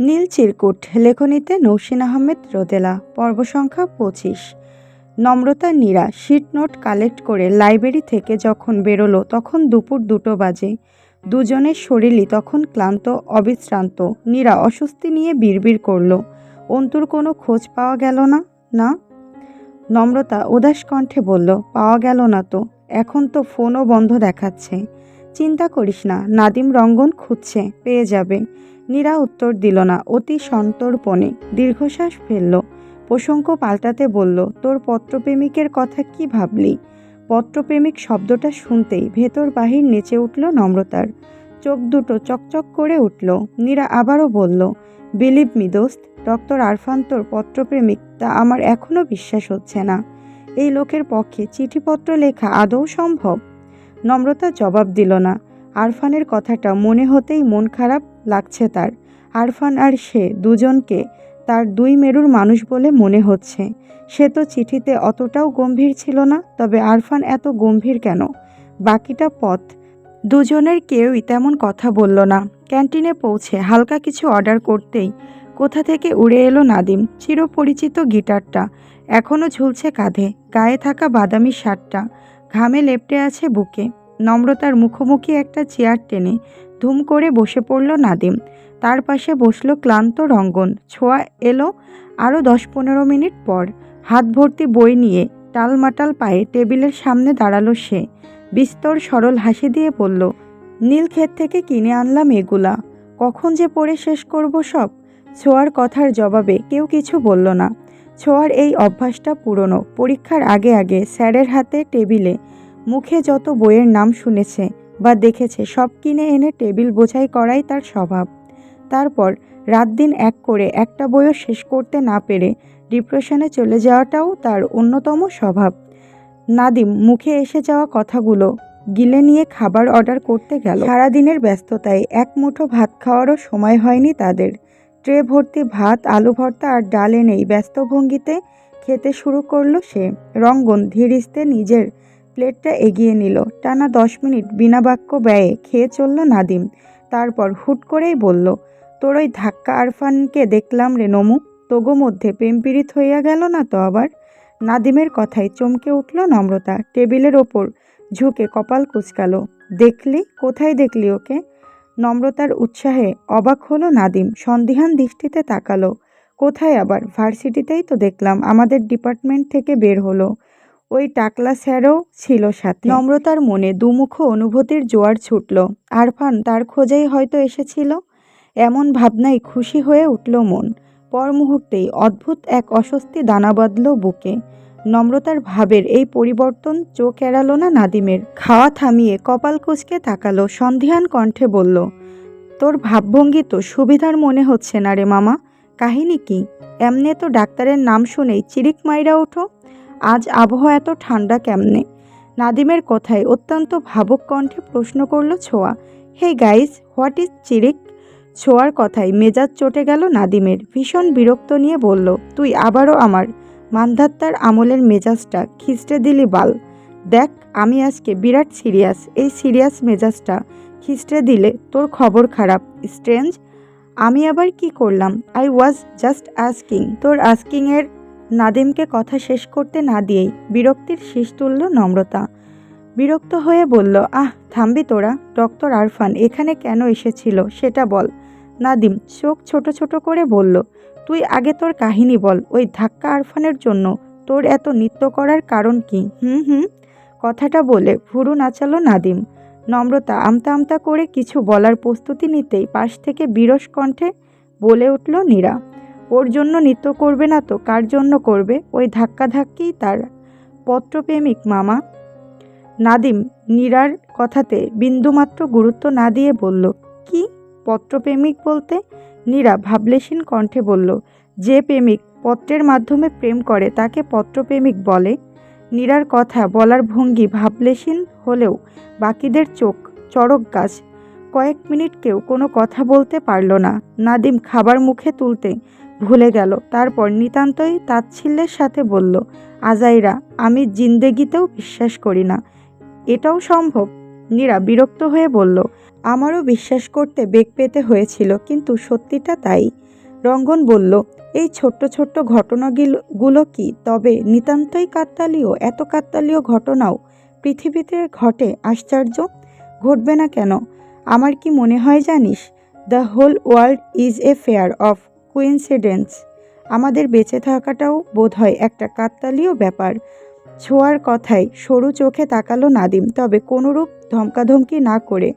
নীল চিরকুট লেখনীতে নৌসিন আহমেদ রোদেলা, পর্ব সংখ্যা পঁচিশ। Namrata Nira, sheet note collect করে লাইব্রেরি থেকে যখন বেরোলো তখন দুপুর দুটো বাজে। দুজনের শরীরই তখন ক্লান্ত, অবিশ্রান্ত। নীরা অস্বস্তি নিয়ে বিড়বিড় করল। অন্তুর কোনো খোঁজ পাওয়া গেল না? না? নম্রতা উদাস কণ্ঠে বলল, পাওয়া গেল না তো। এখন তো ফোনও বন্ধ দেখাচ্ছে। চিন্তা করিস না, নাদিম রঙ্গন খুঁজছে, পেয়ে যাবে। নীরা উত্তর দিল না, অতি সন্তর্পণে দীর্ঘশ্বাস ফেলল। প্রসঙ্গ পাল্টাতে বলল, তোর পত্রপ্রেমিকের কথা কি ভাবলি? পত্রপ্রেমিক শব্দটা শুনতেই ভেতর বাহির নেচে উঠল নম্রতার। চোখ দুটো চকচক করে উঠল। নীরা আবারও বলল, বিলিভ মি দোস্ত, ডক্টর আরফান তোর পত্রপ্রেমিক, তা আমার এখনও বিশ্বাস হচ্ছে না। এই লোকের পক্ষে চিঠিপত্র লেখা আদৌ সম্ভব? নম্রতা জবাব দিল না। আরফানের কথাটা মনে হতেই মন খারাপ লাগছে তার। আরফান আর সে দুজনকে তার দুই মেরুর মানুষ বলে মনে হচ্ছে। সে তো চিঠিতে অতটাও গম্ভীর ছিল না, তবে আরফান এত গম্ভীর কেন? বাকিটা পথ। দুজনের কেউই তেমন কথা বলল না। ক্যান্টিনে পৌঁছে হালকা কিছু অর্ডার করতেই কোথা থেকে উড়ে এলো নাদিম, চিরপরিচিত গিটারটা। এখনও ঝুলছে কাঁধে। গায়ে থাকা বাদামি শার্টটা। ঘামে লেপটে আছে বুকে। নম্রতার মুখোমুখি একটা চেয়ার টেনে ধুম করে বসে পড়ল নাদিম। তার পাশে বসল ক্লান্ত রঙ্গন। ছোঁয়া এলো আরও দশ পনেরো মিনিট পর। হাত ভর্তি বই নিয়ে টালমাটাল পায়ে টেবিলের সামনে দাঁড়াল সে। বিস্তর সরল হাসি দিয়ে বলল, নীল ক্ষেত থেকে কিনে আনলাম এগুলা। কখন যে পড়ে শেষ করব সব? ছোঁয়ার কথার জবাবে কেউ কিছু বলল না। ছোঁয়ার এই অভ্যাসটা পুরনো। পরীক্ষার আগে আগে স্যারের হাতে টেবিলে মুখে যত বইয়ের নাম শুনেছে বা দেখেছে, সব কিনে এনে টেবিল বোঝাই করাই তার স্বভাব। তারপর রাত দিন এক করে একটা বইও শেষ করতে না পেরে ডিপ্রেশনে চলে যাওয়াটাও তার অন্যতম স্বভাব। নাদিম মুখে এসে যাওয়া কথাগুলো গিলে নিয়ে খাবার অর্ডার করতে গেল। সারাদিনের ব্যস্ততায় এক মুঠো ভাত খাওয়ারও সময় হয়নি তাদের। ট্রে ভর্তি ভাত, আলু ভর্তা আর ডাল এনেই ব্যস্ত ভঙ্গিতে খেতে শুরু করল সে। রঙ্গন ধীরিস্তে নিজের প্লেটটা এগিয়ে নিল। টানা দশ মিনিট বিনা বাক্য ব্যয়ে খেয়ে চলল নাদিম। তারপর হুট করেই বলল, তোর ওই ধাক্কা আরফানকে দেখলাম রে নমু। তোগো মধ্যে প্রেমপীড়িত হইয়া গেল না তো আবার? নাদিমের কথায় চমকে উঠল নম্রতা। টেবিলের ওপর ঝুঁকে কপাল কুচকালো। দেখলি? কোথায় দেখলি ওকে? নম্রতার উৎসাহে অবাক হলো নাদিম। সন্দিহান দৃষ্টিতে তাকালো। কোথায় আবার? ভার্সিটিতেই তো দেখলাম, আমাদের ডিপার্টমেন্ট থেকে বের হলো। ওই টাকলা স্যারও ছিল সাথে। নম্রতার মনে দুমুখ অনুভূতির জোয়ার ছুটল। আরফান, তার খোঁজেই হয়তো এসেছিল? এমন ভাবনায় খুশি হয়ে উঠল মন। পর মুহূর্তেই অদ্ভুত এক অস্বস্তি দানা বাঁধল বুকে। নম্রতার ভাবের এই পরিবর্তন চোখ এড়ালো না নাদিমের। খাওয়া থামিয়ে কপাল কুচকে তাকালো, সন্ধিহান কণ্ঠে বলল, তোর ভাবভঙ্গি তো সুবিধার মনে হচ্ছে না রে মামা। কাহিনী কি? এমনে তো ডাক্তারের নাম শুনেই চিরিক মাইরা ওঠো। আজ আবহাওয়া এত ঠান্ডা কেমনে? নাদিমের কথায় অত্যন্ত ভাবুক কণ্ঠে প্রশ্ন করল Chhoya, hey guys what is চিরিক? ছোঁয়ার কথায় মেজাজ চটে গেল নাদিমের, ভীষণ বিরক্ত নিয়ে বলল, তুই আবারও আমার মান্ধাত্তার আমলের মেজাজটা খিস্টে দিলি বাল। দেখ, আমি আজকে বিরাট সিরিয়াস এই সিরিয়াস মেজাজটা খিস্টে দিলে তোর খবর খারাপ। স্ট্রেঞ্জ, আমি আবার কি করলাম? আই ওয়াজ জাস্ট আস্কিং তোর আস্কিংয়ের নাদিমকে কথা শেষ করতে না দিয়েই বিরক্তির শীষ তুলল নম্রতা। বিরক্ত হয়ে বলল, আহ, থামবি তোরা। ডক্টর আরফান, এখানে কেন এসেছিল? সেটা বল। নাদিম চোখ ছোট ছোট করে বলল তুই আগে তোর কাহিনী বল, ওই ধাক্কা আরফানের জন্য। তোর এত নৃত্য করার কারণ কি? হুম হুম। কথাটা বলে ভুরু নাচালো নাদিম। নম্রতা আমতা আমতা করে কিছু বলার প্রস্তুতি নিতেই পাশ থেকে বিরস কণ্ঠে বলে উঠল নীরা, ওর জন্য নৃত্য করবে না তো? কার জন্য করবে? ওই ধাক্কা ধাক্কিই তার পত্রপ্রেমিক মামা। নাদিম নীরার কথাতে বিন্দুমাত্র গুরুত্ব না দিয়ে বলল, কি? পত্রপ্রেমিক বলতে? নীরা ভাবলেশীন কণ্ঠে বলল, যে প্রেমিক পত্রের মাধ্যমে প্রেম করে, তাকে পত্রপ্রেমিক বলে? নীরার কথা বলার ভঙ্গি ভাবলেশীন হলেও বাকিদের চোখ চড়ক গাছ। কয়েক মিনিট কেউ কোনো কথা বলতে পারল না। নাদিম খাবার মুখে তুলতে ভুলে গেল। তারপর নিতান্তই তাচ্ছিল্যের সাথে বলল, আজাইরা, আমি জিন্দেগিতেও বিশ্বাস করি না। এটাও সম্ভব? নীরা বিরক্ত হয়ে বলল আমারও বিশ্বাস করতে বেগ পেতে হয়েছিল, কিন্তু সত্যিটা তাই। রঙ্গন বলল, এই ছোট্ট ছোট্ট ঘটনাগুলো কি? তবে নিতান্তই কাকতালীয়, এত কাকতালীয় ঘটনাও পৃথিবীতে ঘটে, আশ্চর্য? ঘটবে না কেন? আমার কি মনে হয় জানিস the whole world is a fair of coincidence আমাদের বেঁচে থাকাটাও বোধ হয় একটা কাকতালীয় ব্যাপার। ছোঁয়ার কথায় সরু চোখে তাকালো নাদিম, তবে কোনোরূপ ধমকাধমকি না করে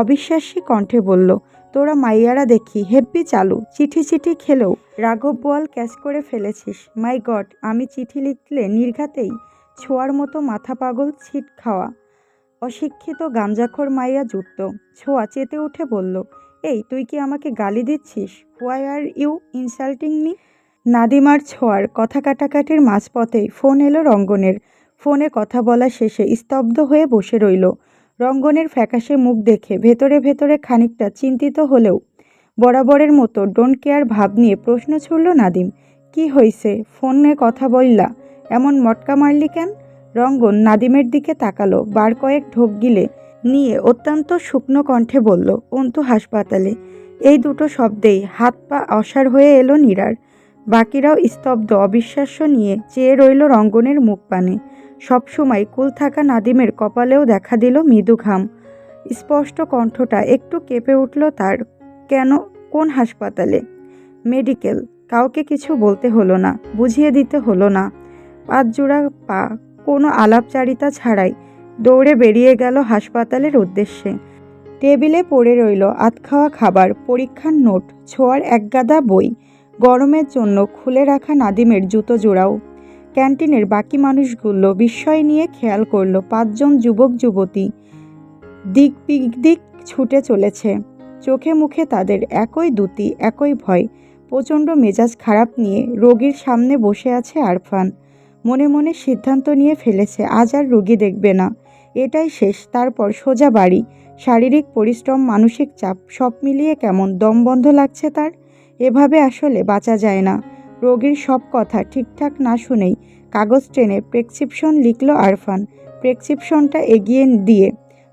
অবিশ্বাসী কণ্ঠে বলল, তোরা মাইয়ারা দেখি, হেব্বি চালু, চিঠি চিঠি খেলেও, রাঘব বোয়াল ক্যাচ করে ফেলেছিস, মাই গড, আমি চিঠি লিখলে নির্ঘাতেই ছোঁয়ার মতো মাথা পাগল ছিট খাওয়া। অশিক্ষিত গাঞ্জাখোর মাইয়া জুটত ছোঁয়া চেতে উঠে বলল, এই, তুই কি আমাকে গালি দিচ্ছিস? Why are you insulting me নাদিমার ছোঁয়ার কথা কাটাকাটির মাঝপথেই ফোন এলো রঙ্গনের। ফোনে কথা বলা শেষে স্তব্ধ হয়ে বসে রইল। রঙ্গনের ফ্যাকাশে মুখ দেখে ভেতরে ভেতরে খানিকটা চিন্তিত হলেও বরাবরের মতো ডোন্ট কেয়ার ভাব নিয়ে প্রশ্ন ছুড়ল নাদিম, কি হইছে? ফোনে কথা বললা এমন মটকা মারলি কেন? রঙ্গন নাদিমের দিকে তাকালো, বার কয়েক ঢোক গিলে নিয়ে অত্যন্ত শুকনো কণ্ঠে বলল, অন্তু হাসপাতালে। এই দুটো শব্দেই হাত পা অসার হয়ে এলো নীরার। বাকিরাও স্তব্ধ, অবিশ্বাস্য নিয়ে চেয়ে রইল রঙ্গনের মুখ পানে। সবসময় কুল থাকা নাদিমের কপালেও দেখা দিল মৃদু ঘাম। স্পষ্ট কণ্ঠটা একটু কেঁপে উঠল তার, কেন? কোন হাসপাতালে? মেডিকেল। কাউকে কিছু বলতে হলো না, বুঝিয়ে দিতে হলো না। পাঁচ জোড়া পা, কোনো আলাপচারিতা ছাড়াই দৌড়ে বেরিয়ে গেল হাসপাতালের উদ্দেশ্যে। টেবিলে পড়ে রইল আতখাওয়া খাবার, পরীক্ষার নোট, ছোঁয়ার একগাদা বই। গরমের জন্য খুলে রাখা নাদিমের জুতো জোড়াও। ক্যান্টিনের বাকি মানুষগুলো বিস্ময় নিয়ে খেয়াল করল পাঁচজন যুবক যুবতী। দিক দিক ছুটে চলেছে। চোখে মুখে তাদের একই দুতি, একই ভয়, প্রচণ্ড মেজাজ খারাপ নিয়ে রোগীর সামনে বসে আছে আরফান। মনে মনে সিদ্ধান্ত নিয়ে ফেলেছে, আজ আর রোগী দেখবে না। এটাই শেষ, তারপর সোজা বাড়ি। শারীরিক পরিশ্রম, মানসিক চাপ, সব মিলিয়ে কেমন দম বন্ধ লাগছে তার? এভাবে আসলে বাঁচা যায় না। রোগীর সব কথা ঠিকঠাক না শুনেই কাগজ টেনে প্রেসক্রিপশন লিখল আরফান। প্রেসক্রিপশনটা এগিয়ে দিয়ে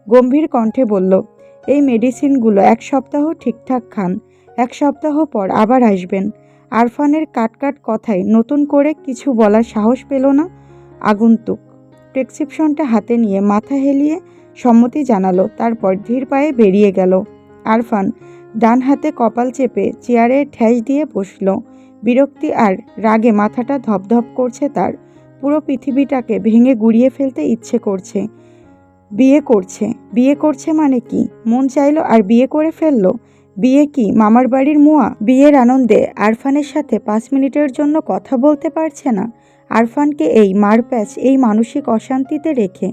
গম্ভীর কণ্ঠে বলল, এই মেডিসিনগুলো এক সপ্তাহ ঠিকঠাক খান, এক সপ্তাহ পর আবার আসবেন। আরফানের কাটকাট কথায় নতুন করে কিছু বলার সাহস পেল না? আগন্তুক। প্রেসক্রিপশনটা হাতে নিয়ে মাথা হেলিয়ে সম্মতি জানালো, তারপর ধীর পায়ে বেরিয়ে গেল। আরফান ডান হাতে কপাল চেপে চেয়ারে ঠ্যাস দিয়ে বসল। বিরক্তি আর রাগে মাথাটা ধপধপ করছে তার। পুরো পৃথিবীটাকে ভেঙে গুড়িয়ে ফেলতে ইচ্ছে করছে। বিয়ে করছে। বিয়ে করছে মানে কি? মন চাইলো আর বিয়ে করে ফেলল? বিয়ে কি মামার বাড়ির মুয়া? বিয়ের আনন্দে আরফানের সাথে পাঁচ মিনিটের জন্য কথা বলতে পারছে না। আরফানকে এই মারপ্যাচ, এই মানসিক অশান্তিতে রেখে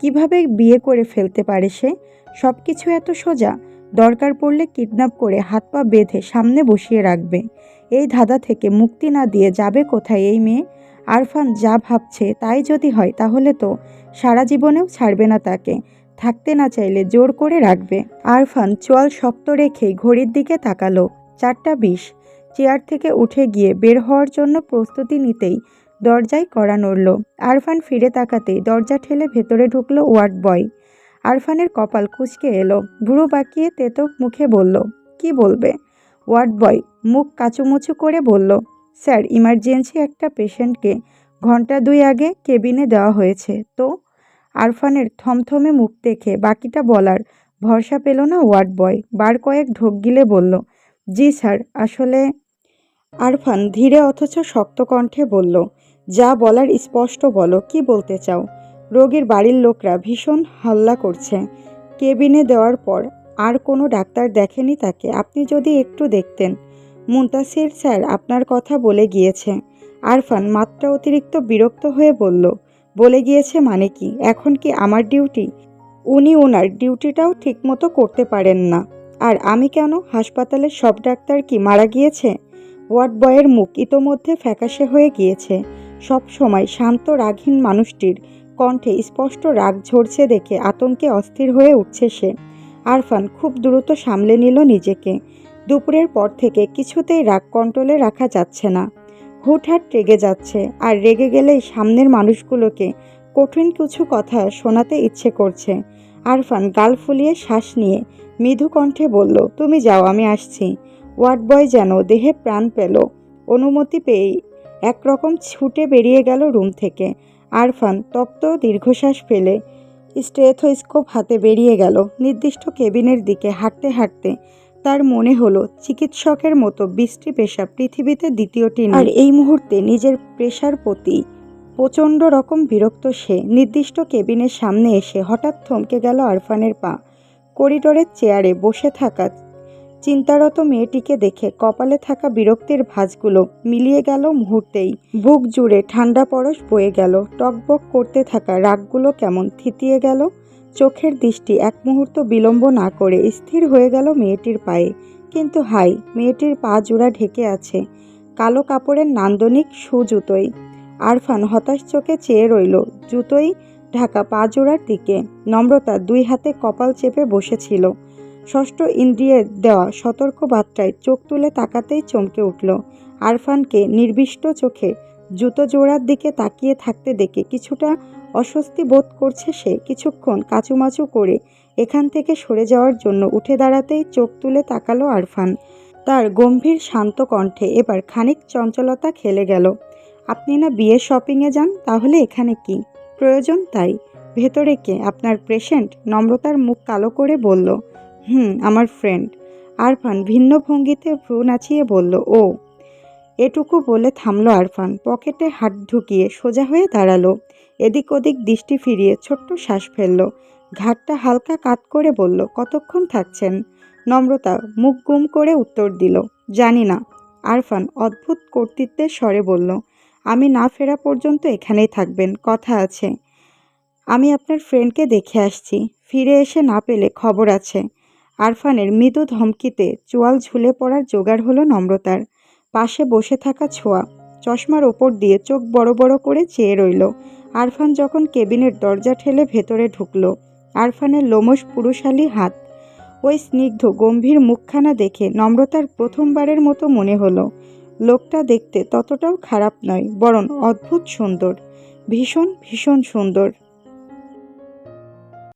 কীভাবে বিয়ে করে ফেলতে পারে সে? সব কিছু এত সোজা। দরকার পড়লে কিডন্যাপ করে হাত পা বেঁধে সামনে বসিয়ে রাখবে। এই ধাঁধা থেকে মুক্তি না দিয়ে যাবে কোথায় এই মেয়ে? আরফান যা ভাবছে তাই যদি হয় তাহলে তো সারা জীবনেও ছাড়বে না তাকে। থাকতে না চাইলে জোর করে রাখবে। আরফান চোয়াল শক্ত রেখেই ঘড়ির দিকে তাকালো। চারটা বিশ। চেয়ার থেকে উঠে গিয়ে বের হওয়ার জন্য প্রস্তুতি নিতেই দরজায় কড়া নড়ল। আরফান ফিরে তাকাতেই দরজা ঠেলে ভেতরে ঢুকলো ওয়ার্ড বয়। আরফানের কপাল কুচকে এলো। ভুরু বাঁকিয়ে তেতো মুখে বলল, কি বলবে? ওয়ার্ড বয় মুখ কাচুমুচু করে বলল স্যার ইমার্জেন্সি একটা পেশেন্টকে ঘণ্টা দুই আগে কেবিনে দেওয়া হয়েছে। তো? আরফানের থমথমে মুখ দেখে বাকিটা বলার ভরসা পেল না ওয়ার্ড বয়। বার কয়েক ঢোক গিলে বলল, জি স্যার, আসলে আরফান ধীরে অথচ শক্ত কণ্ঠে বলল, যা বলার স্পষ্ট বলো, কি বলতে চাও? রোগীর বাড়ির লোকরা ভীষণ হাল্লা করছে। কেবিনে দেওয়ার পর আর কোনো ডাক্তার দেখেনি তাকে। আপনি যদি একটু দেখতেন। মুন্তাসির স্যার আপনার কথা বলে গিয়েছে। আরফান মাত্রা অতিরিক্ত বিরক্ত হয়ে বলল, বলে গিয়েছে মানে কি? এখন কি আমার ডিউটি? উনি ওনার ডিউটিটাও ঠিকমতো করতে পারেন না। আর আমি কেন? হাসপাতালের সব ডাক্তার কি মারা গিয়েছে? ওয়ার্ড বয়ের মুখ ইতোমধ্যে ফ্যাকাশে হয়ে গিয়েছে। সব সময় শান্ত, রাগহীন মানুষটির কণ্ঠে স্পষ্ট রাগ ঝরছে দেখে আতঙ্কে অস্থির হয়ে উঠছে সে। আরফান খুব দ্রুত সামলে নিল নিজেকে। দুপুরের পর থেকে কিছুতেই রাগ কন্ট্রোলে রাখা যাচ্ছে না। হুটহাট রেগে যাচ্ছে আর রেগে গেলেই সামনের মানুষগুলোকে কঠিন কিছু কথা শোনাতে ইচ্ছে করছে। আরফান গাল ফুলিয়ে শ্বাস নিয়ে মৃদু কণ্ঠে বলল, তুমি যাও, আমি আসছি। ওয়ার্ড বয় যেন দেহে প্রাণ পেল। অনুমতি পেয়েই একরকম ছুটে বেরিয়ে গেল রুম থেকে। আরফান তপ্ত দীর্ঘশ্বাস ফেলে স্টেথোস্কোপ হাতে বেরিয়ে গেল নির্দিষ্ট কেবিনের দিকে হাঁটতে হাঁটতে তার মনে হলো চিকিৎসকের মতো বৃষ্টি পেশা পৃথিবীতে দ্বিতীয়টি। আর এই মুহূর্তে নিজের পেশার প্রতি প্রচণ্ড রকম বিরক্ত সে নির্দিষ্ট কেবিনের সামনে এসে হঠাৎ থমকে গেল আরফানের পা করিডোরের চেয়ারে বসে থাকা চিন্তারত মেয়েটিকে দেখে কপালে থাকা বিরক্তির ভাঁজগুলো মিলিয়ে গেল মুহূর্তেই। বুক জুড়ে ঠান্ডা পরশ বয়ে গেল। টকবক করতে থাকা রাগগুলো কেমন থিতিয়ে গেল? চোখের দৃষ্টি এক মুহূর্ত বিলম্ব না করে স্থির হয়ে গেল মেয়েটির পায়ে। কিন্তু হাই, মেয়েটির পা জোড়া ঢেকে আছে। কালো কাপড়ের নান্দনিক সু সুজুতোই আরফান হতাশ চোখে চেয়ে রইল। জুতোই ঢাকা পা জোড়ার দিকে। নম্রতা দুই হাতে কপাল চেপে বসেছিল। ষষ্ঠ ইন্দ্রিয়ের দেওয়া সতর্ক বার্তায় চোখ তুলে তাকাতেই চমকে উঠল। আরফানকে নির্বিষ্ট চোখে জুতো জোড়ার দিকে তাকিয়ে থাকতে দেখে কিছুটা অস্বস্তি বোধ করছে সে। কিছুক্ষণ কাচুমাচু করে এখান থেকে সরে যাওয়ার জন্য উঠে দাঁড়াতেই চোখ তুলে তাকালো আরফান। তার গম্ভীর শান্ত কণ্ঠে এবার খানিক চঞ্চলতা খেলে গেল। আপনি না বিয়ে শপিংয়ে যান? তাহলে এখানে কি? প্রয়োজন তাই। ভেতরে কে? আপনার পেশেন্ট নম্রতার মুখ কালো করে বলল। হুম, আমার ফ্রেন্ড আরফান ভিন্ন ভঙ্গিতে ভ্রু নাচিয়ে বলল, ও। এটুকু বলে থামলো আরফান, পকেটে হাত ঢুকিয়ে সোজা হয়ে দাঁড়াল। এদিক ওদিক দৃষ্টি ফিরিয়ে ছোট্ট শ্বাস ফেলল। ঘাটটা হালকা কাত করে বলল, কতক্ষণ থাকছেন? নম্রতা মুখ গুম করে উত্তর দিল, জানি না। আরফান অদ্ভুত কর্তৃত্বের স্বরে বলল, আমি না ফেরা পর্যন্ত এখানেই থাকবেন, কথা আছে। আমি আপনার ফ্রেন্ডকে দেখে আসছি। ফিরে এসে না পেলে খবর আছে। আরফানের মৃদু ধমকিতে চোয়াল ঝুলে পড়ার জোগাড় হলো নম্রতার। পাশে বসে থাকা ছোঁয়া, চশমার ওপর দিয়ে চোখ বড় বড় করে চেয়ে রইল। আরফান যখন কেবিনের দরজা ঠেলে ভেতরে ঢুকল, আরফানের লোমশ পুরুষালী হাত। ওই স্নিগ্ধ, গম্ভীর মুখখানা দেখে নম্রতার প্রথমবারের মতো মনে হলো, লোকটা দেখতে ততটাও খারাপ নয়, বরং অদ্ভুত সুন্দর। ভীষণ ভীষণ সুন্দর।